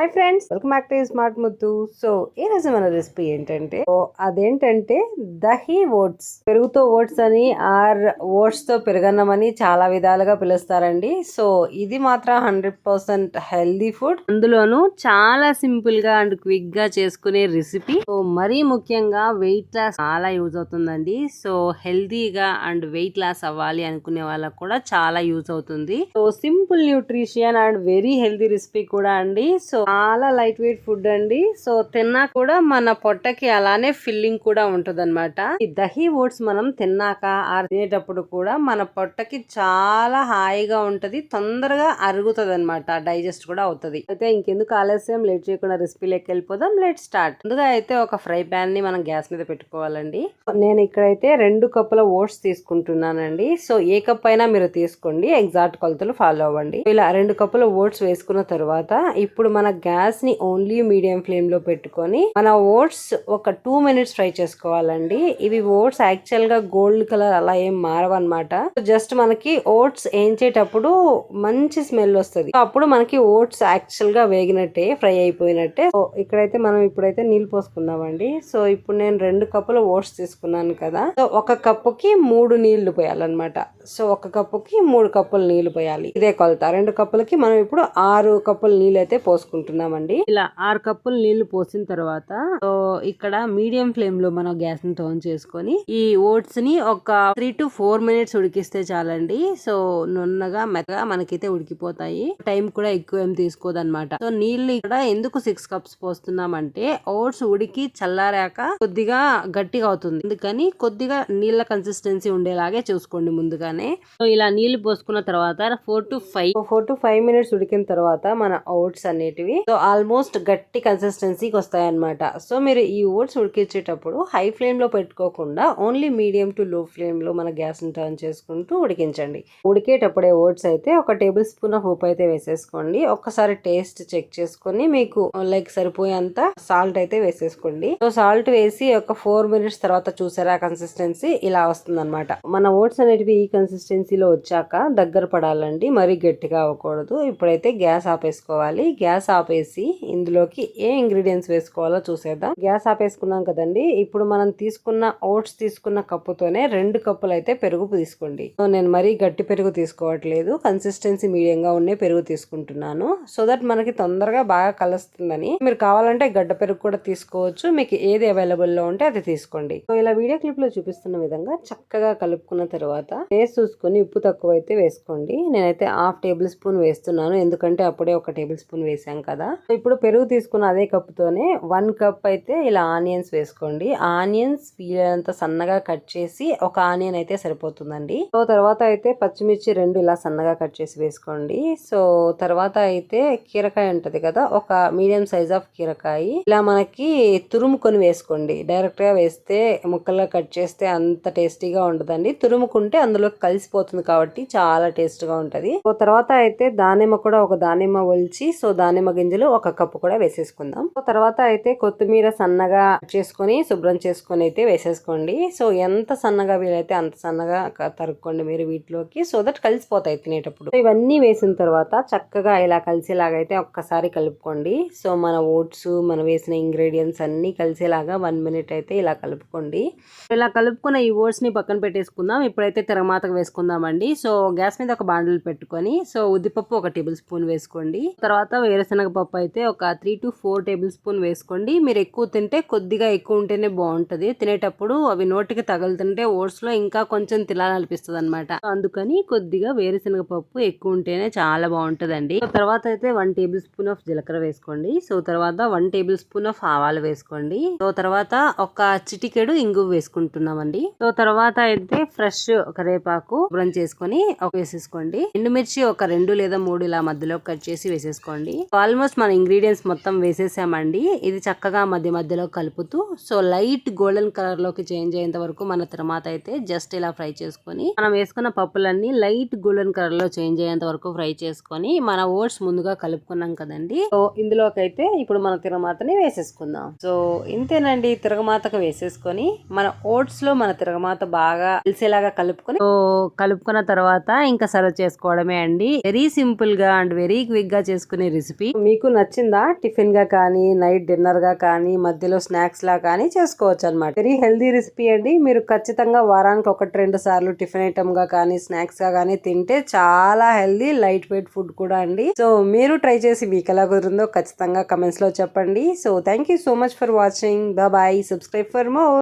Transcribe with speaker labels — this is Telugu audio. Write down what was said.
Speaker 1: Hi friends welcome back to smart Muthu so ఈ రోజు మన రెసిపీ ఏంటంటే సో అదేంటంటే దహి ఓట్స్ పెరుగుతో ఓట్స్ అని ఆర్ ఓట్స్తో పెరుగన్నం అని చాలా విధాలుగా పిలుస్తారండి. సో ఇది మాత్రం హండ్రెడ్ పర్సెంట్ హెల్దీ ఫుడ్ అందులోను చాలా సింపుల్గా అండ్ క్విక్గా చేసుకునే రెసిపీ సో మరీ ముఖ్యంగా వెయిట్ లాస్ చాలా యూజ్ అవుతుందండి. సో హెల్దీగా అండ్ వెయిట్ లాస్ అవ్వాలి అనుకునే వాళ్ళకు కూడా చాలా యూజ్ అవుతుంది. So simple nutrition and very healthy recipe కూడా అండి. సో చాలా లైట్ వెయిట్ ఫుడ్ అండి. సో తిన్నా కూడా మన పొట్టకి అలానే ఫిల్లింగ్ కూడా ఉంటదన్నమాట. ఈ దహీ ఓట్స్ మనం తిన్నాక తినేటప్పుడు కూడా మన పొట్టకి చాలా హాయిగా ఉంటది తొందరగా అరుగుతుంది అనమాట డైజెస్ట్ కూడా అవుతుంది. అయితే ఇంకెందుకు ఆలస్యం లేట్ చేయకుండా రెసిపీలోకి వెళ్ళిపోదాం లెట్ స్టార్ట్. ముందుగా అయితే ఒక ఫ్రై ప్యాన్ని మనం గ్యాస్ మీద పెట్టుకోవాలండి. నేను ఇక్కడైతే రెండు కప్పుల ఓట్స్ తీసుకుంటున్నానండి. సో ఏ కప్ అయినా మీరు తీసుకోండి ఎగ్జాక్ట్ కొలతలు ఫాలో అవ్వండి. ఇలా రెండు కప్పుల ఓట్స్ వేసుకున్న తర్వాత ఇప్పుడు మన గ్యాస్ని ఓన్లీ మీడియం ఫ్లేమ్లో పెట్టుకొని మన ఓట్స్ ఒక టూ మినిట్స్ ఫ్రై చేసుకోవాలండి. ఇవి ఓట్స్ యాక్చువల్గా గోల్డ్ కలర్ అలా ఏం మారవన్నమాట. జస్ట్ మనకి ఓట్స్ వేయించేటప్పుడు మంచి స్మెల్ వస్తుంది. అప్పుడు మనకి ఓట్స్ యాక్చువల్గా వేగినట్టే ఫ్రై అయిపోయినట్టే. సో ఇక్కడైతే మనం ఇప్పుడైతే నీళ్ళు పోసుకున్నామండి సో ఇప్పుడు నేను రెండు కప్పుల ఓట్స్ తీసుకున్నాను కదా. సో ఒక కప్పుకి మూడు నీళ్ళు పోయాలన్నమాట. సో ఒక కప్పుకి మూడు కప్పులు నీళ్ళు పోయాలి. ఇదే కొలత. రెండు కప్పులకి మనం ఇప్పుడు ఆరు కప్పుల నీళ్ళు అయితే పోసుకున్నాం పోసుకుంటున్నామండి ఇలా ఆరు కప్పులు నీళ్ళు పోసిన తర్వాత సో ఇక్కడ మీడియం ఫ్లేమ్లో మనం గ్యాస్ని టర్న్ చేసుకొని ఈ ఓట్స్ని ఒక త్రీ టు ఫోర్ మినిట్స్ ఉడికిస్తే చాలండి. సో నున్నగా మెత్తగా మనకైతే ఉడికిపోతాయి. టైం కూడా ఎక్కువ ఏం తీసుకోదన్నమాట. సో నీళ్ళు ఇక్కడ ఎందుకు సిక్స్ కప్స్ పోస్తున్నామంటే ఓట్స్ ఉడికి చల్లారాక కొద్దిగా గట్టిగా అవుతుంది. అందుకని కొద్దిగా నీళ్ళ కన్సిస్టెన్సీ ఉండేలాగే చూసుకోండి ముందుగానే. సో ఇలా నీళ్ళు పోసుకున్న తర్వాత four to five four to five minutes ఉడికిన తర్వాత మన ఓట్స్ అనేటివి సో ఆల్మోస్ట్ గట్టి కన్సిస్టెన్సీకి వస్తాయి అనమాట సో మీరు ఈ ఓట్స్ ఉడికించేటప్పుడు హై ఫ్లేమ్లో పెట్టుకోకుండా ఓన్లీ మీడియం టు లో ఫ్లేమ్లో మన గ్యాస్ని టర్న్ చేసుకుంటూ ఉడికించండి. ఉడికేటప్పుడే ఓట్స్ అయితే ఒక టేబుల్ స్పూన్ ఆఫ్ ఉప్పు అయితే వేసేసుకోండి. ఒక్కసారి టేస్ట్ చెక్ చేసుకొని మీకు uh, లైక్ సరిపోయేంత సాల్ట్ అయితే వేసేసుకోండి. సో సాల్ట్ వేసి ఒక ఫోర్ మినిట్స్ తర్వాత చూసారా కన్సిస్టెన్సీ ఇలా వస్తుంది మన ఓట్స్ అనేటివి ఈ కన్సిస్టెన్సీలో వచ్చాక దగ్గర పడాలండి. మరీ గట్టిగా అవ్వకూడదు. ఇప్పుడైతే గ్యాస్ ఆపేసుకోవాలి. గ్యాస్ ఆపేసి ఇందులోకి ఏ ఇంగ్రీడియంట్స్ వేసుకోవాలో చూసేద్దాం. గ్యాస్ ఆపేసుకున్నాం కదండి. ఇప్పుడు మనం తీసుకున్న ఓట్స్ తీసుకున్న కప్పుతోనే రెండు కప్పులు అయితే పెరుగు తీసుకోండి. సో నేను మరీ గట్టి పెరుగు తీసుకోవట్లేదు. కన్సిస్టెన్సీ మీడియంగా ఉండే పెరుగు తీసుకుంటున్నాను. సో దట్ మనకి తొందరగా బాగా కలుస్తుందని. మీరు కావాలంటే గడ్డ పెరుగు కూడా తీసుకోవచ్చు. మీకు ఏది అవైలబుల్లో ఉంటే అది తీసుకోండి. సో ఇలా వీడియో క్లిప్లో చూపిస్తున్న విధంగా చక్కగా కలుపుకున్న తర్వాత టేస్ట్ చూసుకొని ఉప్పు తక్కువ అయితే వేసుకోండి. నేనైతే హాఫ్ టేబుల్ స్పూన్ వేస్తున్నాను. ఎందుకంటే అప్పుడే ఒక టేబుల్ స్పూన్ వేసాం కదా? ఇప్పుడు పెరుగు తీసుకున్న అదే కప్తోనే వన్ కప్ అయితే ఇలా ఆనియన్స్ వేసుకోండి. ఆనియన్స్ వీలైనంత సన్నగా కట్ చేసి ఒక ఆనియన్ అయితే సరిపోతుందండి. సో తర్వాత అయితే పచ్చిమిర్చి రెండు ఇలా సన్నగా కట్ చేసి వేసుకోండి. సో తర్వాత అయితే కీరకాయ ఉంటది కదా ఒక మీడియం సైజ్ ఆఫ్ కీరకాయ. ఇలా మనకి తురుముకొని వేసుకోండి. డైరెక్ట్గా వేస్తే ముక్కలుగా కట్ చేస్తే అంత టేస్టీగా ఉండదండి. తురుముకుంటే అందులో కలిసిపోతుంది కాబట్టి చాలా టేస్ట్గా ఉంటది. సో తర్వాత అయితే దానిమ్మ కూడా ఒక దానిమ్మ ఒలిచి సో దానిమ్మ గింజలు ఒక కప్పు కూడా వేసేసుకుందాం. తర్వాత అయితే కొత్తిమీర సన్నగా చేసుకొని శుభ్రం చేసుకొని అయితే వేసేసుకోండి. సో ఎంత సన్నగా వీలైతే అంత సన్నగా తరుక్కోండి మీరు వీటిలోకి. సో దట్ కలిసిపోతాయి తినేటప్పుడు. ఇవన్నీ వేసిన తర్వాత చక్కగా ఇలా కలిసేలాగా అయితే ఒక్కసారి కలుపుకోండి. సో మన ఓట్స్ మనం వేసిన ఇంగ్రీడియంట్స్ అన్ని కలిసేలాగా వన్ మినిట్ అయితే ఇలా కలుపుకోండి. ఇలా కలుపుకున్న ఈ ఓట్స్ని పక్కన పెట్టేసుకుందాం. ఇప్పుడైతే తిరగమాతకు వేసుకుందామండి. సో గ్యాస్ మీద ఒక బాండలు పెట్టుకొని సో ఉద్దిపప్పు ఒక టేబుల్ స్పూన్ వేసుకోండి. తర్వాత వేరుశనగ పప్పు అయితే ఒక three to four table spoon వేసుకోండి. మీరు ఎక్కువ తింటే కొద్దిగా ఎక్కువ ఉంటేనే బాగుంటది. తినేటప్పుడు అవి నోటికి తగులుతుంటే ఓట్స్లో ఇంకా కొంచెం తినాలనిపిస్తుంది అనమాట అందుకని కొద్దిగా వేరుశనగ పప్పు ఎక్కువ ఉంటేనే చాలా బాగుంటుందండి. తర్వాత అయితే వన్ టేబుల్ స్పూన్ ఆఫ్ జీలకర్ర వేసుకోండి. సో తర్వాత వన్ టేబుల్ స్పూన్ ఆఫ్ ఆవాలు వేసుకోండి. సో తర్వాత ఒక చిటికెడు ఇంగు వేసుకుంటున్నామండి. సో తర్వాత అయితే ఫ్రెష్ కరివేపాకు శుభ్రం చేసుకొని ఒక వేసేసుకోండి. ఎండుమిర్చి ఒక రెండు లేదా మూడు ఇలా మధ్యలో కట్ చేసి వేసేసుకోండి. ఆల్మోస్ట్ మన ఇంగ్రీడియంట్స్ మొత్తం వేసేసామండి. ఇది చక్కగా మధ్య మధ్యలో కలుపుతూ సో లైట్ గోల్డెన్ కలర్లోకి చేంజ్ అయ్యేంత వరకు మన తర్వాత అయితే జస్ట్ ఇలా ఫ్రై చేసుకొని మనం వేసుకున్న పప్పులన్నీ లైట్ గోల్డెన్ కలర్లో చేంజ్ అయ్యేంత వరకు ఫ్రై చేసుకొని మన ఓట్స్ ముందుగా కలుపుకున్నాం కదండి. సో ఇందులోకైతే ఇప్పుడు మన తిరమాతని వేసేసుకుందాం. సో ఇంతేనండి తిరగమాతకు వేసేసుకొని మన ఓట్స్లో మన తిరగమాత బాగా కలిసేలాగా కలుపుకొని సో కలుపుకున్న తర్వాత ఇంకా సర్వ్ చేసుకోవడమే అండి. వెరీ సింపుల్గా అండ్ వెరీ క్విక్గా చేసుకునే రెసిపీ మీకు నచ్చిందా? టిఫిన్గా కానీ నైట్ డిన్నర్గా కానీ మధ్యలో స్నాక్స్లా కానీ చేసుకోవచ్చు అనమాట వెరీ హెల్దీ రెసిపీ అండి. మీరు ఖచ్చితంగా వారానికి ఒకటి రెండు సార్లు టిఫిన్ ఐటమ్గా కానీ స్నాక్స్గా కానీ తింటే చాలా హెల్దీ లైట్ వెయిట్ ఫుడ్ కూడా అండి. సో మీరు ట్రై చేసి మీకు ఎలా కుదిరిందో ఖచ్చితంగా కమెంట్స్లో చెప్పండి. So thank you so much for watching. Bye. Subscribe for more.